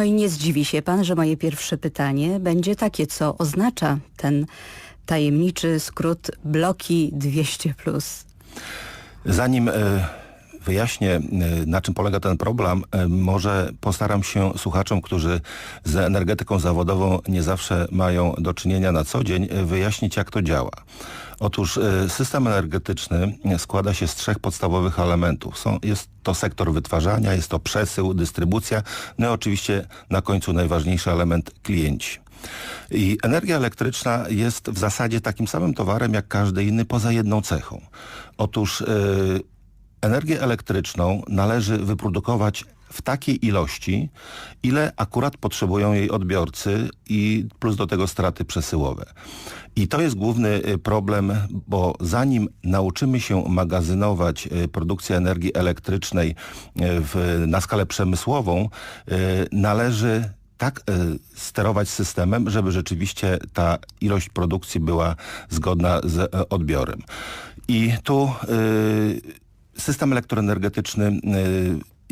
No i nie zdziwi się pan, że moje pierwsze pytanie będzie takie, co oznacza ten tajemniczy skrót bloki 200+. Zanim e, wyjaśnię, e, na czym polega ten problem, e, może postaram się słuchaczom, którzy z energetyką zawodową nie zawsze mają do czynienia na co dzień, wyjaśnić jak to działa. Otóż system energetyczny składa się z trzech podstawowych elementów. Są, jest to sektor wytwarzania, jest to przesył, dystrybucja, no i oczywiście na końcu najważniejszy element klienci. I energia elektryczna jest w zasadzie takim samym towarem jak każdy inny poza jedną cechą. Otóż yy, energię elektryczną należy wyprodukować w takiej ilości, ile akurat potrzebują jej odbiorcy i plus do tego straty przesyłowe. I to jest główny y, problem, bo zanim nauczymy się magazynować y, produkcję energii elektrycznej y, w, na skalę przemysłową, należy tak sterować systemem, żeby rzeczywiście ta ilość produkcji była zgodna z odbiorem. I tu system elektroenergetyczny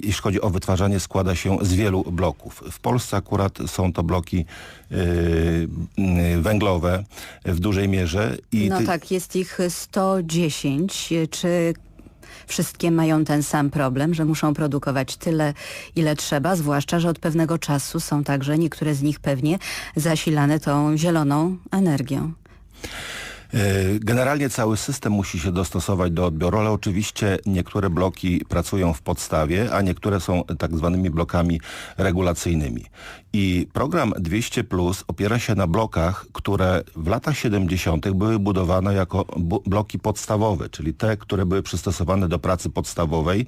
jeśli chodzi o wytwarzanie, składa się z wielu bloków. W Polsce akurat są to bloki yy, węglowe w dużej mierze. I no tak, jest ich 110. Czy wszystkie mają ten sam problem, że muszą produkować tyle, ile trzeba, zwłaszcza, że od pewnego czasu są także niektóre z nich pewnie zasilane tą zieloną energią. E, generalnie cały system musi się dostosować do odbioru, ale oczywiście niektóre bloki pracują w podstawie, a niektóre są tak zwanymi blokami regulacyjnymi. I program 200 Plus opiera się na blokach, które w latach 70. były budowane jako bloki podstawowe, czyli te, które były przystosowane do pracy podstawowej,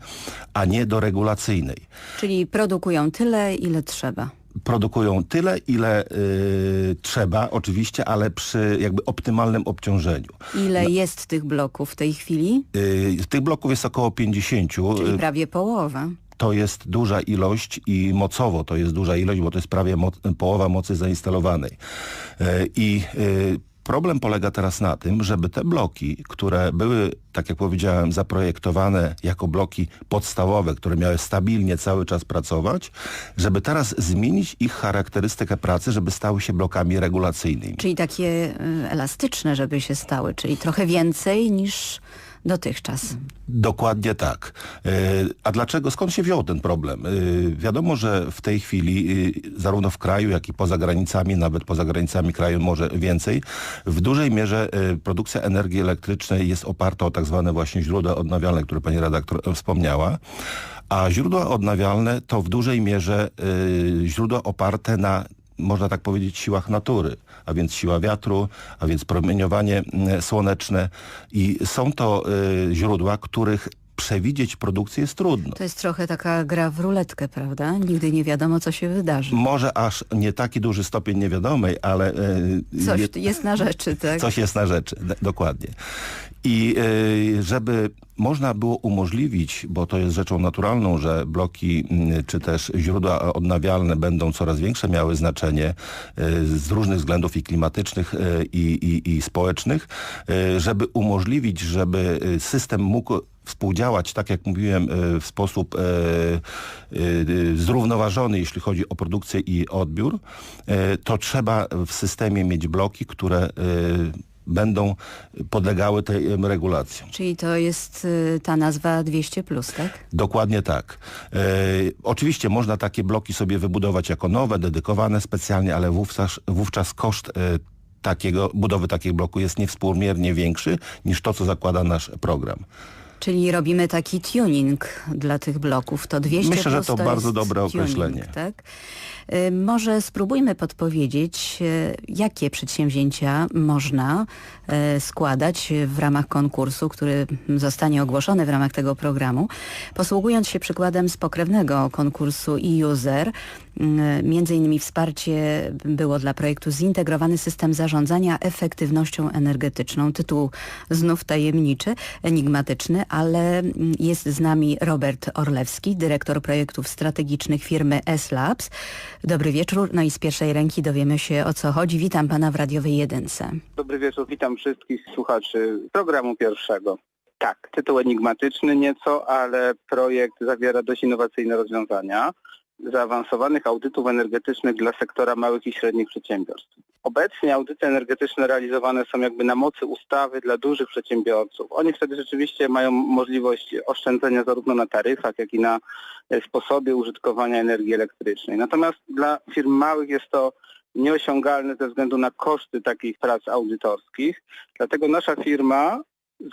a nie do regulacyjnej. Czyli produkują tyle, ile trzeba produkują tyle, ile y, trzeba oczywiście, ale przy jakby optymalnym obciążeniu. Ile no, jest tych bloków w tej chwili? Y, tych bloków jest około 50. Czyli prawie połowa to jest duża ilość i mocowo to jest duża ilość, bo to jest prawie moc, połowa mocy zainstalowanej. Y, I y, Problem polega teraz na tym, żeby te bloki, które były, tak jak powiedziałem, zaprojektowane jako bloki podstawowe, które miały stabilnie cały czas pracować, żeby teraz zmienić ich charakterystykę pracy, żeby stały się blokami regulacyjnymi. Czyli takie y, elastyczne, żeby się stały, czyli trochę więcej niż dotychczas. Dokładnie tak. E, a dlaczego, skąd się wziął ten problem? E, wiadomo, że w tej chwili e, zarówno w kraju, jak i poza granicami, nawet poza granicami kraju może więcej, w dużej mierze produkcja energii elektrycznej jest oparta o tak zwane właśnie źródła odnawialne, które pani redaktor wspomniała. A źródła odnawialne to w dużej mierze źródła oparte na można tak powiedzieć, siłach natury, a więc siła wiatru, a więc promieniowanie mm, słoneczne. I są to y, źródła, których przewidzieć produkcję jest trudno. To jest trochę taka gra w ruletkę, prawda? Nigdy nie wiadomo, co się wydarzy. Może aż nie taki duży stopień niewiadomej, ale... E, coś je, jest na rzeczy, tak? Coś jest na rzeczy, dokładnie. I e, żeby można było umożliwić, bo to jest rzeczą naturalną, że bloki czy też źródła odnawialne będą coraz większe miały znaczenie e, z różnych względów i klimatycznych i, i, i społecznych, żeby umożliwić, żeby system mógł współdziałać, tak jak mówiłem, e, w sposób e, e, zrównoważony, jeśli chodzi o produkcję i odbiór, to trzeba w systemie mieć bloki, które będą podlegały tej regulacjom. Czyli to jest ta nazwa 200+, tak? Dokładnie tak. E, oczywiście można takie bloki sobie wybudować jako nowe, dedykowane specjalnie, ale wówczas, wówczas koszt e, takiego, budowy takiego bloku jest niewspółmiernie większy niż to, co zakłada nasz program. Czyli robimy taki tuning dla tych bloków. To 200 Myślę, że to, bardzo dobre tuning, określenie. Tak? Y, może spróbujmy podpowiedzieć, y, jakie przedsięwzięcia można y, składać w ramach konkursu, który zostanie ogłoszony w ramach tego programu. Posługując się przykładem z pokrewnego konkursu e-user, między innymi wsparcie było dla projektu Zintegrowany System Zarządzania Efektywnością Energetyczną. Tytuł znów tajemniczy, enigmatyczny, ale jest z nami Robert Orlewski, dyrektor projektów strategicznych firmy S-Labs. Dobry wieczór. No i z pierwszej ręki dowiemy się o co chodzi. Witam pana w radiowej jedynce. Dobry wieczór, witam wszystkich słuchaczy programu pierwszego. Tak, tytuł enigmatyczny nieco, ale projekt zawiera dość innowacyjne rozwiązania. Zaawansowanych audytów energetycznych dla sektora małych i średnich przedsiębiorstw. Obecnie audyty energetyczne realizowane są jakby na mocy ustawy dla dużych przedsiębiorców. Oni wtedy rzeczywiście mają możliwość oszczędzenia zarówno na taryfach, jak i na e, sposobie użytkowania energii elektrycznej. Natomiast dla firm małych jest to nieosiągalne ze względu na koszty takich prac audytorskich. Dlatego nasza firma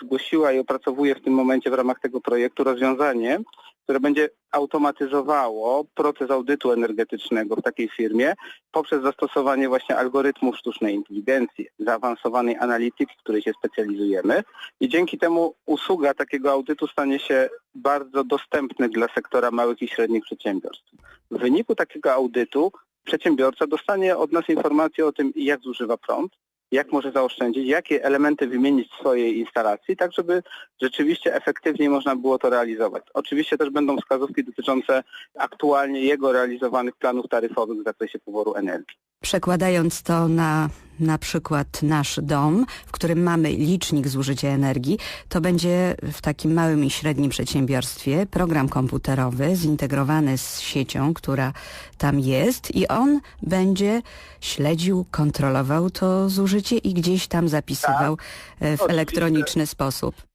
zgłosiła i opracowuje w tym momencie w ramach tego projektu rozwiązanie, które będzie automatyzowało proces audytu energetycznego w takiej firmie poprzez zastosowanie właśnie algorytmów sztucznej inteligencji, zaawansowanej analityki, w której się specjalizujemy i dzięki temu usługa takiego audytu stanie się bardzo dostępna dla sektora małych i średnich przedsiębiorstw. W wyniku takiego audytu przedsiębiorca dostanie od nas informację o tym, jak zużywa prąd, jak może zaoszczędzić, jakie elementy wymienić w swojej instalacji, tak żeby rzeczywiście efektywniej można było to realizować. Oczywiście też będą wskazówki dotyczące aktualnie jego realizowanych planów taryfowych w zakresie poboru energii. Przekładając to na na przykład nasz dom, w którym mamy licznik zużycia energii, to będzie w takim małym i średnim przedsiębiorstwie program komputerowy zintegrowany z siecią, która tam jest i on będzie śledził, kontrolował to zużycie i gdzieś tam zapisywał tak, w elektroniczny sposób.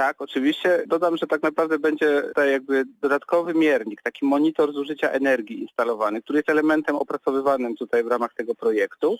Tak, oczywiście. Dodam, że tak naprawdę będzie tutaj jakby dodatkowy miernik, taki monitor zużycia energii instalowany, który jest elementem opracowywanym tutaj w ramach tego projektu.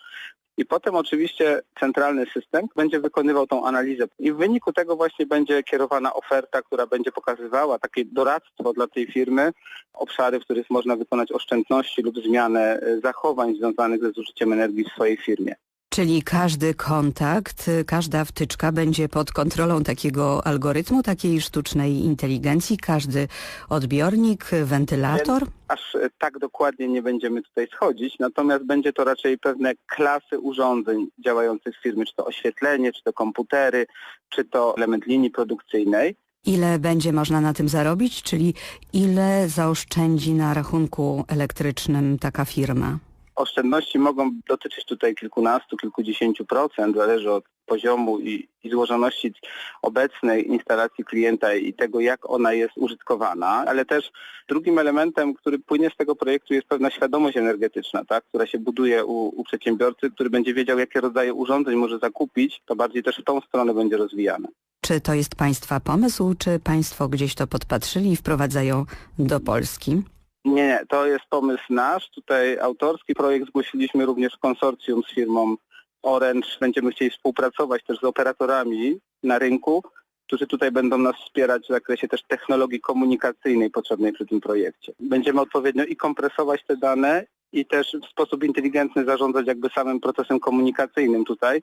I potem oczywiście centralny system będzie wykonywał tą analizę i w wyniku tego właśnie będzie kierowana oferta, która będzie pokazywała takie doradztwo dla tej firmy, obszary, w których można wykonać oszczędności lub zmianę zachowań związanych ze zużyciem energii w swojej firmie. Czyli każdy kontakt, każda wtyczka będzie pod kontrolą takiego algorytmu, takiej sztucznej inteligencji, każdy odbiornik, wentylator? Aż tak dokładnie nie będziemy tutaj schodzić, natomiast będzie to raczej pewne klasy urządzeń działających w firmie, czy to oświetlenie, czy to komputery, czy to element linii produkcyjnej. Ile będzie można na tym zarobić, czyli ile zaoszczędzi na rachunku elektrycznym taka firma? Oszczędności mogą dotyczyć tutaj kilkunastu, kilkudziesięciu procent, zależy od poziomu i, i, złożoności obecnej instalacji klienta i tego, jak ona jest użytkowana, ale też drugim elementem, który płynie z tego projektu jest pewna świadomość energetyczna, tak, która się buduje u, u przedsiębiorcy, który będzie wiedział, jakie rodzaje urządzeń może zakupić, to bardziej też w tą stronę będzie rozwijane. Czy to jest Państwa pomysł, czy Państwo gdzieś to podpatrzyli i wprowadzają do Polski? Nie, nie, to jest pomysł nasz, tutaj autorski projekt zgłosiliśmy również w konsorcjum z firmą Orange. Będziemy chcieli współpracować też z operatorami na rynku, którzy tutaj będą nas wspierać w zakresie też technologii komunikacyjnej potrzebnej przy tym projekcie. Będziemy odpowiednio i kompresować te dane i też w sposób inteligentny zarządzać jakby samym procesem komunikacyjnym tutaj.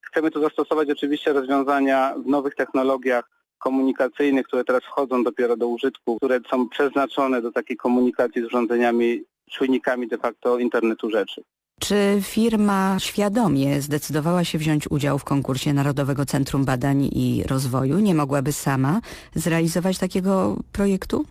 Chcemy tu zastosować oczywiście rozwiązania w nowych technologiach komunikacyjnych, które teraz wchodzą dopiero do użytku, które są przeznaczone do takiej komunikacji z urządzeniami, czujnikami de facto internetu rzeczy. Czy firma świadomie zdecydowała się wziąć udział w konkursie Narodowego Centrum Badań i Rozwoju? Nie mogłaby sama zrealizować takiego projektu?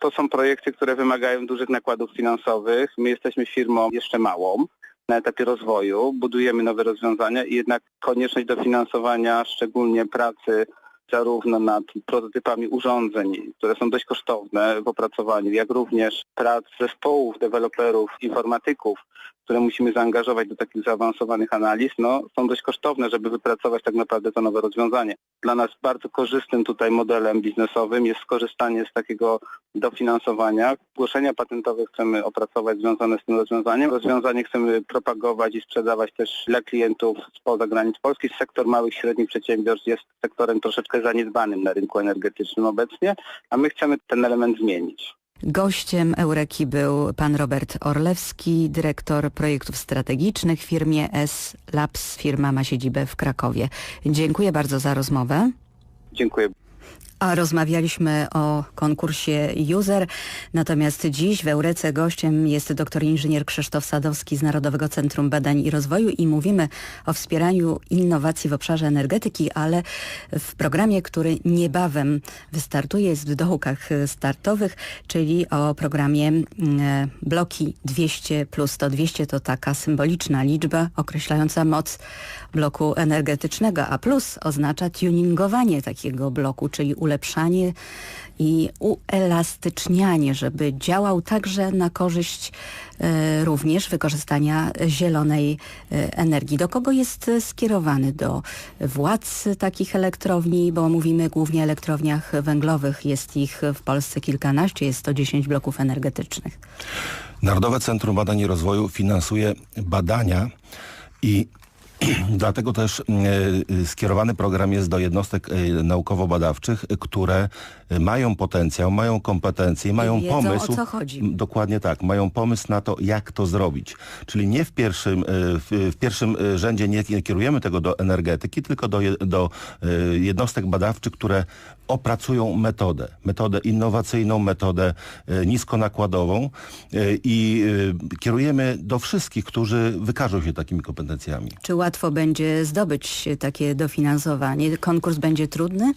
To są projekty, które wymagają dużych nakładów finansowych. My jesteśmy firmą jeszcze małą na etapie rozwoju, budujemy nowe rozwiązania i jednak konieczność dofinansowania, szczególnie pracy zarówno nad prototypami urządzeń, które są dość kosztowne w opracowaniu, jak również prac zespołów, deweloperów, informatyków, które musimy zaangażować do takich zaawansowanych analiz, no, są dość kosztowne, żeby wypracować tak naprawdę to nowe rozwiązanie. Dla nas bardzo korzystnym tutaj modelem biznesowym jest skorzystanie z takiego dofinansowania. Zgłoszenia patentowe chcemy opracować związane z tym rozwiązaniem. Rozwiązanie chcemy propagować i sprzedawać też dla klientów spoza granic Polski. Sektor małych i średnich przedsiębiorstw jest sektorem troszeczkę zaniedbanym na rynku energetycznym obecnie, a my chcemy ten element zmienić. Gościem Eureki był pan Robert Orlewski, dyrektor projektów strategicznych w firmie S Labs. Firma ma siedzibę w Krakowie. Dziękuję bardzo za rozmowę. Dziękuję. A rozmawialiśmy o konkursie User, natomiast dziś w Eurece gościem jest doktor inżynier Krzysztof Sadowski z Narodowego Centrum Badań i Rozwoju i mówimy o wspieraniu innowacji w obszarze energetyki, ale w programie, który niebawem wystartuje, jest w dołkach startowych, czyli o programie mm, bloki 200 plus 100. 200 to taka symboliczna liczba określająca moc bloku energetycznego, a plus oznacza tuningowanie takiego bloku, czyli ulepszanie i uelastycznianie, żeby działał także na korzyść e, również wykorzystania zielonej e, energii. Do kogo jest skierowany? Do władz takich elektrowni, bo mówimy głównie o elektrowniach węglowych. Jest ich w Polsce kilkanaście, jest 110 bloków energetycznych. Narodowe Centrum Badań i Rozwoju finansuje badania i Dlatego też e, skierowany program jest do jednostek e, naukowo-badawczych, które mają potencjał, mają kompetencje, mają wiedzą, pomysł. O co chodzi. Dokładnie tak. Mają pomysł na to, jak to zrobić. Czyli nie w pierwszym, e, w pierwszym rzędzie nie kierujemy tego do energetyki, tylko do, do jednostek badawczych, które opracują metodę. Metodę innowacyjną, metodę niskonakładową i kierujemy do wszystkich, którzy wykażą się takimi kompetencjami. Czy łatwo będzie zdobyć takie dofinansowanie? Konkurs będzie trudny?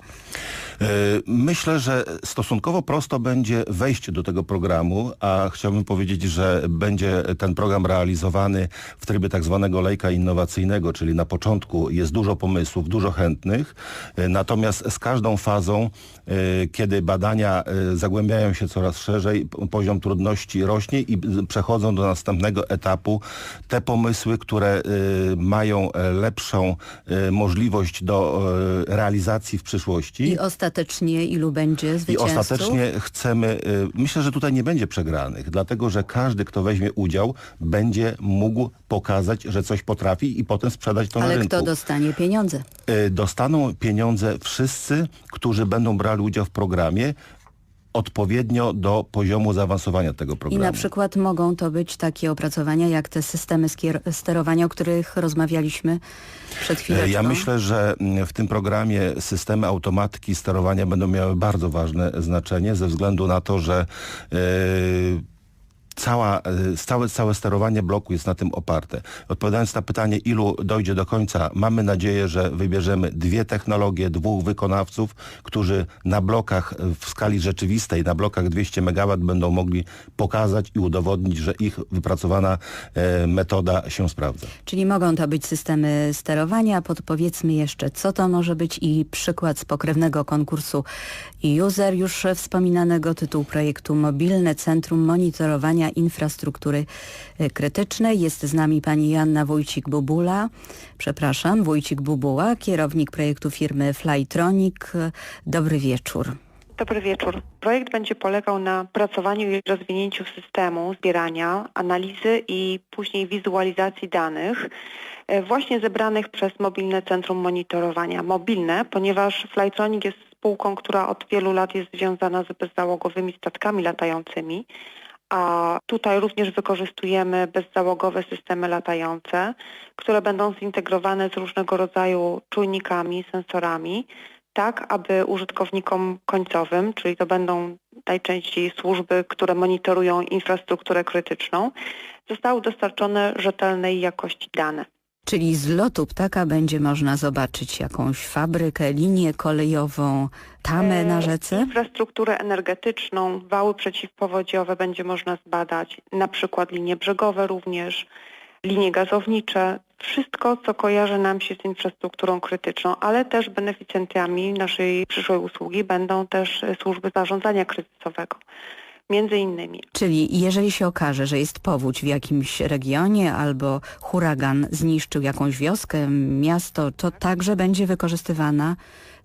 E, myślę, że stosunkowo prosto będzie wejść do tego programu, a chciałbym powiedzieć, że będzie ten program realizowany w trybie tak zwanego lejka innowacyjnego, czyli na początku jest dużo pomysłów, dużo chętnych, e, natomiast z każdą fazą, e, kiedy badania zagłębiają się coraz szerzej, poziom trudności rośnie i przechodzą do następnego etapu te pomysły, które mają lepszą możliwość do realizacji w przyszłości. I ostatecznie ilu będzie zwycięzców? I ostatecznie chcemy, myślę, że tutaj nie będzie przegranych, dlatego że każdy, kto weźmie udział, będzie mógł pokazać, że coś potrafi i potem sprzedać to Ale na rynku. kto dostanie pieniądze? Dostaną pieniądze wszyscy, którzy będą brali udział w programie, odpowiednio do poziomu zaawansowania tego programu. I na przykład mogą to być takie opracowania jak te systemy sterowania, o których rozmawialiśmy przed chwilą. Ja myślę, że mm, w tym programie systemy automatyki sterowania będą miały bardzo ważne znaczenie ze względu na to, że yy, cała, e, całe, całe sterowanie bloku jest na tym oparte. Odpowiadając na pytanie, ilu dojdzie do końca, mamy nadzieję, że wybierzemy dwie technologie, dwóch wykonawców, którzy na blokach w skali rzeczywistej, na blokach 200 MW będą mogli pokazać i udowodnić, że ich wypracowana e, metoda się sprawdza. Czyli mogą to być systemy sterowania. Podpowiedzmy jeszcze, co to może być i przykład z pokrewnego konkursu user już wspominanego tytułu projektu Mobilne Centrum Monitorowania Infrastruktury e, Krytycznej. Jest z nami pani Janna Wójcik-Bubula, przepraszam, Wójcik-Bubuła, kierownik projektu firmy Flytronic. Dobry wieczór. Dobry wieczór. Projekt będzie polegał na pracowaniu i rozwinięciu systemu zbierania, analizy i później wizualizacji danych e, właśnie zebranych przez mobilne centrum monitorowania. Mobilne, ponieważ Flytronic jest spółką, która od wielu lat jest związana z bezzałogowymi statkami latającymi, a tutaj również wykorzystujemy bezzałogowe systemy latające, które będą zintegrowane z różnego rodzaju czujnikami, sensorami, tak aby użytkownikom końcowym, czyli to będą najczęściej służby, które monitorują infrastrukturę krytyczną, zostały dostarczone rzetelnej jakości dane. Czyli z lotu ptaka będzie można zobaczyć jakąś fabrykę, linię kolejową, tamę na e, rzece? Infrastrukturę energetyczną, wały przeciwpowodziowe będzie można zbadać, na przykład linie brzegowe również, linie gazownicze, wszystko, co kojarzy nam się z infrastrukturą krytyczną, ale też beneficjentami naszej przyszłej usługi będą też służby zarządzania kryzysowego między innymi. Czyli jeżeli się okaże, że jest powódź w jakimś regionie albo huragan zniszczył jakąś wioskę, miasto, to także będzie wykorzystywana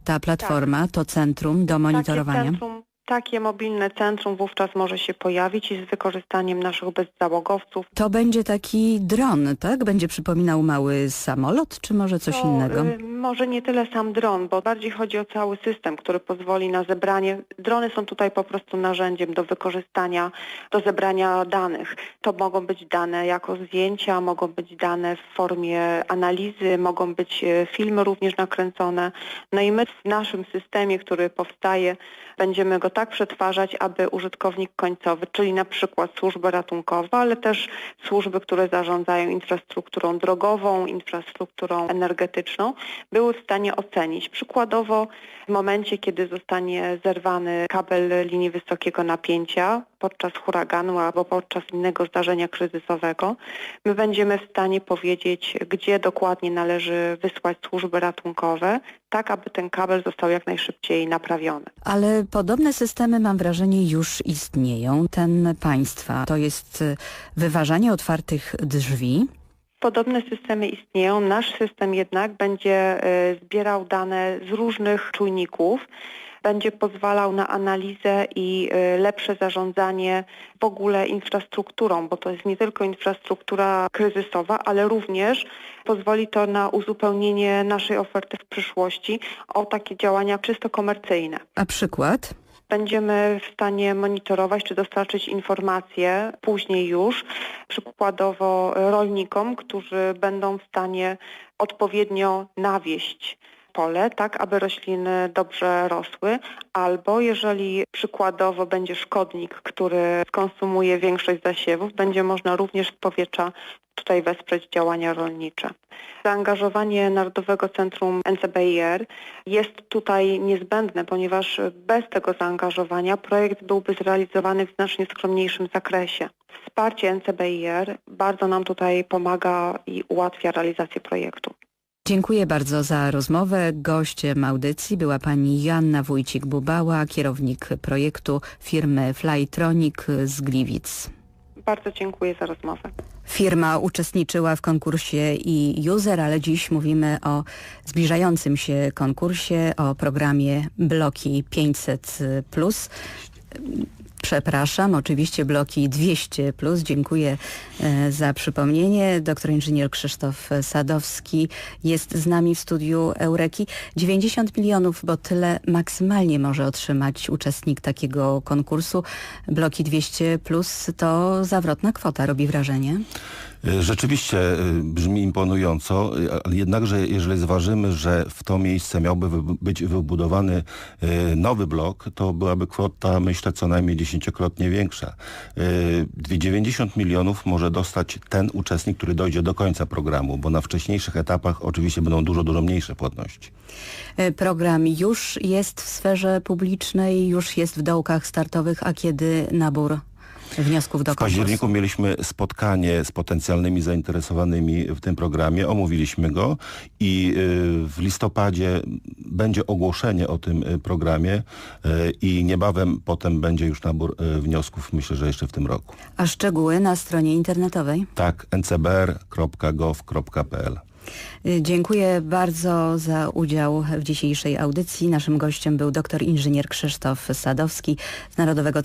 ta platforma, tak. to centrum do monitorowania? Takie centrum takie mobilne centrum wówczas może się pojawić i z wykorzystaniem naszych bezzałogowców. To będzie taki dron, tak? Będzie przypominał mały samolot, czy może coś to, innego? Y, może nie tyle sam dron, bo bardziej chodzi o cały system, który pozwoli na zebranie. Drony są tutaj po prostu narzędziem do wykorzystania, do zebrania danych. To mogą być dane jako zdjęcia, mogą być dane w formie analizy, mogą być y, filmy również nakręcone. No i my w naszym systemie, który powstaje, będziemy go tak przetwarzać, aby użytkownik końcowy, czyli na przykład służby ratunkowe, ale też służby, które zarządzają infrastrukturą drogową, infrastrukturą energetyczną, były w stanie ocenić. Przykładowo w momencie, kiedy zostanie zerwany kabel linii wysokiego napięcia podczas huraganu albo podczas innego zdarzenia kryzysowego, my będziemy w stanie powiedzieć, gdzie dokładnie należy wysłać służby ratunkowe, tak aby ten kabel został jak najszybciej naprawiony. Ale podobne systemy, mam wrażenie, już istnieją. Ten państwa to jest y, wyważanie otwartych drzwi. Podobne systemy istnieją. Nasz system jednak będzie y, zbierał dane z różnych czujników, będzie pozwalał na analizę i y, lepsze zarządzanie w ogóle infrastrukturą, bo to jest nie tylko infrastruktura kryzysowa, ale również pozwoli to na uzupełnienie naszej oferty w przyszłości o takie działania czysto komercyjne. A przykład? Będziemy w stanie monitorować czy dostarczyć informacje później już, przykładowo rolnikom, którzy będą w stanie odpowiednio nawieść pole, tak aby rośliny dobrze rosły, albo jeżeli przykładowo będzie szkodnik, który skonsumuje większość zasiewów, będzie można również z powietrza tutaj wesprzeć działania rolnicze. Zaangażowanie Narodowego Centrum NCBIR jest tutaj niezbędne, ponieważ bez tego zaangażowania projekt byłby zrealizowany w znacznie skromniejszym zakresie. Wsparcie NCBIR bardzo nam tutaj pomaga i ułatwia realizację projektu. Dziękuję bardzo za rozmowę. Gościem audycji była pani Joanna Wójcik-Bubała, kierownik projektu firmy Flytronic z Gliwic. Bardzo dziękuję za rozmowę. Firma uczestniczyła w konkursie i user, ale dziś mówimy o zbliżającym się konkursie, o programie Bloki 500+. Przepraszam, oczywiście bloki 200. Dziękuję e, za przypomnienie. Doktor inżynier Krzysztof Sadowski jest z nami w studiu Eureki. 90 milionów, bo tyle maksymalnie może otrzymać uczestnik takiego konkursu. Bloki 200 to zawrotna kwota, robi wrażenie. Rzeczywiście brzmi imponująco, jednakże jeżeli zważymy, że w to miejsce miałby być wybudowany nowy blok, to byłaby kwota myślę co najmniej dziesięciokrotnie większa. 90 milionów może dostać ten uczestnik, który dojdzie do końca programu, bo na wcześniejszych etapach oczywiście będą dużo, dużo mniejsze płatności. Program już jest w sferze publicznej, już jest w dołkach startowych, a kiedy nabór wniosków do W październiku mieliśmy spotkanie z potencjalnymi zainteresowanymi w tym programie, omówiliśmy go i w listopadzie będzie ogłoszenie o tym programie i niebawem potem będzie już nabór wniosków, myślę, że jeszcze w tym roku. A szczegóły na stronie internetowej? Tak, ncbr.gov.pl. Dziękuję bardzo za udział w dzisiejszej audycji. Naszym gościem był dr inżynier Krzysztof Sadowski z Narodowego